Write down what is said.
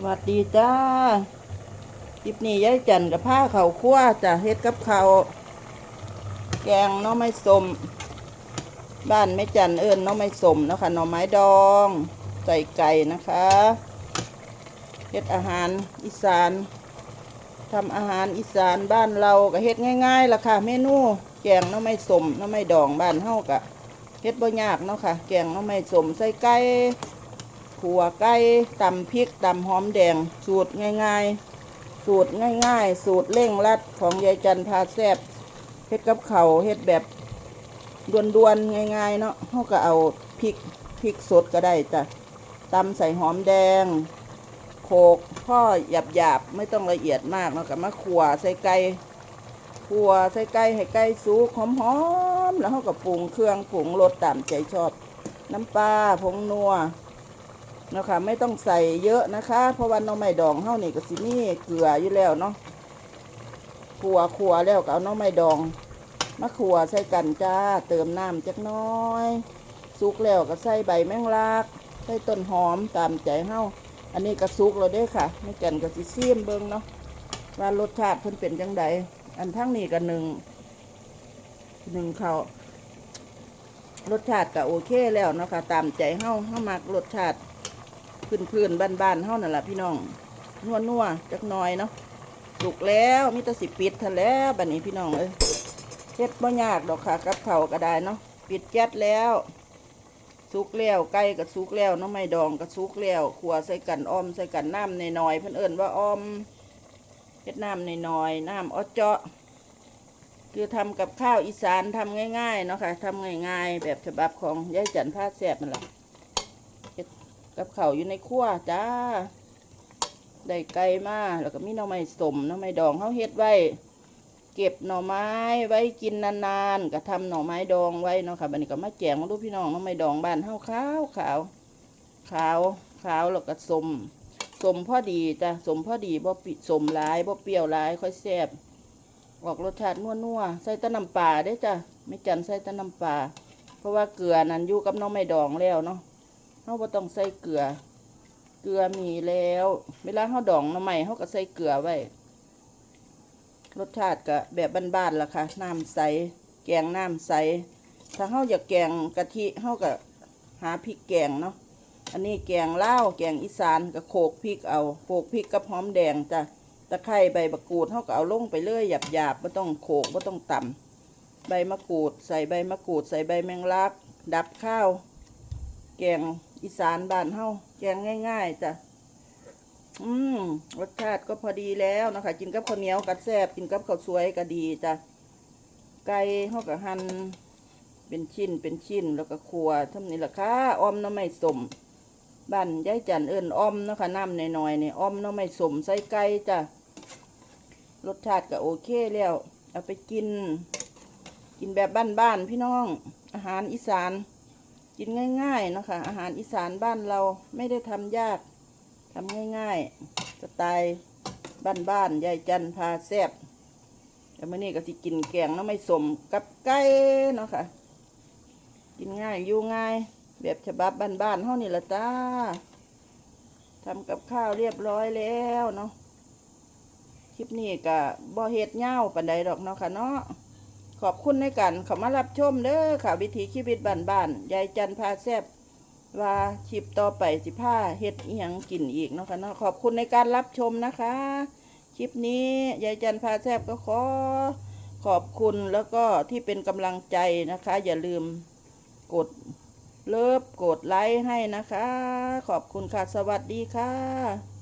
สวัสดีจ้าคลิปนี้ยายจันกับผ้าเขาคั่วจะเฮ็ดกับเขาวแกงน้อไม้สม บ้านแม่จันเอิญน้อไม้สมนะคะหน่อไม้ดองใส่ไก่นะคะเฮ็ดอาหารอีสานทำอาหารอีสานบ้านเราก็เฮ็ดง่ายๆล่ะค่ะเมนูแกงน้อไม้สมน้อไม้ดองบ้านเฮากะเฮ็ดบ่ยากเนาะค่ะ แกงน้อไม้สมใส่ไก่ ขัวไก่ตำพริกตำหอมแดง สูตรง่ายๆ สูตรง่ายๆ สูตรเร่งรัดของยายจันพาแซบเฮ็ดกับเขาเฮ็ดแบบด่วนๆง่ายๆเนาะเขาก็เอาพริกพริกสดก็ได้จ้ะตำใส่หอมแดง โขกพ่อหยาบๆ ไม่ต้องละเอียดมากเนาะกับมาขัวใส่ไก่ขัวใส่ไก่ให้ไก่สุกหอมๆแล้วเขาก็ปรุงเครื่องปรุงรสตามใจชอบ น้ำปลาผงนัว เนาะคะไม่ต้องใส่เยอะนะคะ เพราะว่าน้องไม้ดองเฮานี่ก็สิมีเกลืออยู่แล้วเนาะขัวขัวแล้วก็เอาน้องไม้ดองมาขัวใส่กันจ้าเติมน้ำจักน้อยสุกแล้วก็ใส่ใบแมงลักใส่ต้นหอมตามใจเฮาอันนี้ก็สุกแล้วเด้ค่ะไม่กันก็สิซีมเบิ่งเนาะว่ารสชาติเพิ่นเป็นจังไดอันทั้งนี้ก็หนึ่งหนึ่งเขารสชาติก็โอเคแล้วเนาะค่ะตามใจเฮาเฮามักรสชาติ พื้นพื้นๆบ้านๆเฮานั่นแหละพี่น้องนัวนัวจักหน่อยเนาะสุกแล้วมีแต่สิปิดทันแล้วบัดนี้พี่น้องเอ้ยเฮ็ดบ่ยากดอกค่ะกับเขาก็ได้เนาะปิดแก๊สแล้วสุกแล้วไก่ก็สุกแล้วน้องไม่ดองก็สุกแล้วขัวใส่กันอ้อมใส่กันน้ำในน้อยเพิ่อนเอิ้นว่าอ้อมเฮ็ดน้ำในน้อยน้ำอ้อเจาะ คือทำกับข้าวอีสานทำง่ายๆเนาะค่ะทำง่ายๆ แบบฉบับของยายจันพาแซ่บนั่นแหละ กับเขาวอยู่ในครัวจ้า ได้ไก่มาแล้วก็มีหน่อไม้สมหน่อไม้ดองเขาเฮ็ดไว้ เก็บหน่อไม้ไว้กินนานๆก็ทำหน่อไม้ดองไว้เนาะค่ะบัดนี้ก็มาแจงมาดูพี่น้องหน่อไม้ดองบ้านเฮาขาวขาวขาวขาวแล้วก็สมสมพอดีจ้ะสมพอดีบ่ปิสมหลายบ่เปรี้ยวหลายค่อยแซ่บออกรสชาตินัวๆใส่ตะน้ำปลาได้จ้ะไม่จันใส่ตะน้ำปลาเพราะว่าเกลือนั้นอยู่กับหน่อไม้ดองแล้วเนาะาบ่ต้องใส่เกลือ เกลือมีแล้ว เวลาเราดองน้ำใหม่เราก็ใส่เกลือไว้ รสชาติก็แบบบ้านๆล่ะค่ะ น้ำใส แกงน้ำใส ถ้าเราอยากแกงกะทิเราก็หาพริกแกงเนาะ อันนี้แกงเลาแกงอีสานก็โขกพริกเอา โขกพริกกับหอมแดงจ้ะ ตะไคร้ใบมะกรูดเราก็เอาลงไปเรื่อยหยาบๆไม่ต้องโขกไม่ต้องต่ำใบมะกรูด ใส่ใบมะกรูด ใส่ใบแมงลัก ดับข้าว แกง อีสานบ้านเฮาแกงง่ายๆจ้ะอืมรสชาติก็พอดีแล้วนะคะ กินกับข้าวเหนียวกัดแซบกินกับข้าวสวยก็ดีจ้ะไก่เฮาก็หั่นเป็นชิ้นเป็นชิ้นแล้วก็คัวทำนี่ล่ะค่ะออมน้ำไม่สมบ้านยายจันเอิ้นอ้อมนะคะน้ำน้อยๆนี่อ้อมน้ำไม่สมใส่ไก่จ้ะรสชาติก็โอเคแล้ว เอาไปกิน กินแบบบ้านๆพี่น้อง อาหารอีสาน กินง่ายๆนะคะอาหารอีสานบ้านเราไม่ได้ทำยากทำง่ายๆสไตล์บ้านๆยายจันพาแซบแต่เมื่อนี้ก็สิกินแกงน้ำไม่สมกับไก่เนาะค่ะกินง่ายอยู่ง่าย แบบฉบับบ้านๆเฮานี่ละจ้าทำกับข้าวเรียบร้อยแล้วเนาะคลิปนี้ก็บ่เฮ็ดเหย้าปันใดดอกเนาะค่ะเนาะ ขอบคุณในการเข้ามารับชมเด้อค่ะวิถีชีวิตบ้านๆยายจันพาแซบว่าคลิปต่อไปสิผ้าเฮ็ดอีหยังกินอีกเนาะค่ะเนาะขอบคุณในการรับชมนะคะ คลิปนี้ยายจันพาแซบก็ขอขอบคุณแล้วก็ที่เป็นกำลังใจนะคะ อย่าลืมกดเลิฟกดไลค์ให้นะคะ ขอบคุณค่ะ สวัสดีค่ะ